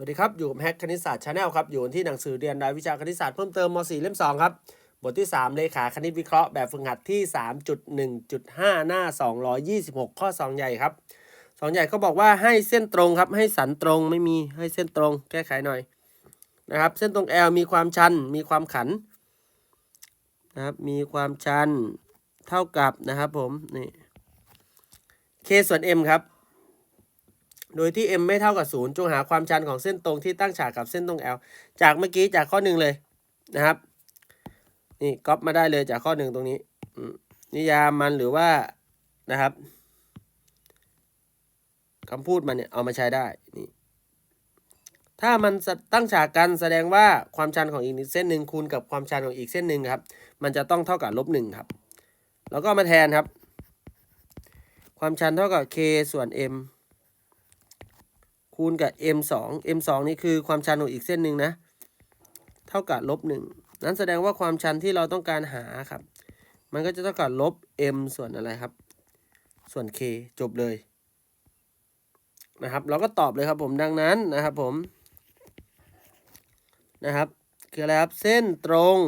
วัสดีครับ อยู่กับแฮกคณิตศาสตร์ชาแนลครับ อยู่ที่หนังสือเรียนรายวิชาคณิตศาสตร์เพิ่มเติมม .4 เล่ม 2 ครับ บทที่ 3 เลขาคณิตวิเคราะห์แบบฝึกหัดที่ 3.1.5 หน้า 226 ข้อ 2 ใหญ่ครับ 2 ใหญ่เขาบอกว่าให้เส้นตรงครับ ให้สันตรงไม่มีให้เส้นตรงแก้ไขหน่อยนะครับ เส้นตรง L มีความชัน มีความขันนะครับ มีความชันเท่ากับนะครับผมนี่ k ส่วน m ครับ โดยที่ m ไม่เท่ากับ 0 จงหาความชันของเส้นตรงที่ตั้งฉากกับเส้นตรง L จากเมื่อกี้จากข้อหนึ่งเลยนะครับ นี่ก๊อปมาได้เลยจากข้อหนึ่งตรงนี้นิยามมันหรือว่านะครับคำพูดมันเนี่ยเอามาใช้ได้นี่ถ้ามันตั้งฉากกันแสดงว่าความชันของอีกเส้นหนึ่งคูณกับความชันของอีกเส้นหนึ่งครับ มันจะต้องเท่ากับลบหนึ่งครับ แล้วก็มาแทนครับ ความชันเท่ากับ k ส่วน m คูณกับ m 2 m 2 นี่คือความชันของอีกเส้นหนึ่งนะ เท่ากับลบหนึ่งนั้นแสดงว่าความชันที่เราต้องการหาครับ มันก็จะเท่ากับลบ m ส่วนอะไรครับ ส่วน k จบเลยนะครับ เราก็ตอบเลยครับผมดังนั้นนะครับผมนะครับคืออะไรครับเส้นตรง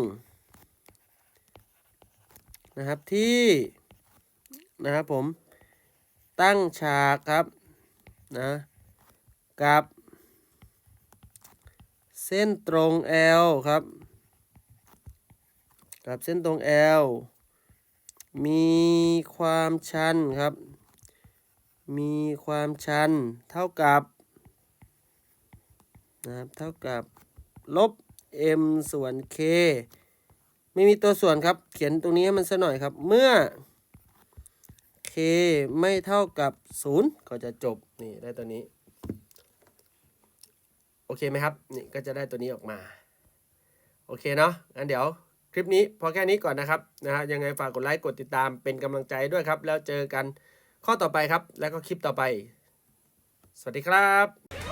นะครับที่นะครับผมตั้งฉากครับนะ กับ เส้นตรง L ครับ กับเส้นตรง L มีความชันครับ มีความชันเท่ากับนะครับเท่ากับลบ m ส่วน k ไม่มีตัวส่วนครับ เขียนตรงนี้ให้มันซะหน่อยครับ เมื่อ k ไม่เท่ากับ 0 ก็จะจบ นี่ ได้ตัวนี้ โอเคไหมครับ นี่ก็จะได้ตัวนี้ออกมา โอเคเนาะงั้นเดี๋ยวคลิปนี้พอแค่นี้ก่อนนะครับนะฮะยังไงฝากกดไลค์กดติดตามเป็นกำลังใจด้วยครับ แล้วเจอกันข้อต่อไปครับ แล้วก็คลิปต่อไป สวัสดีครับ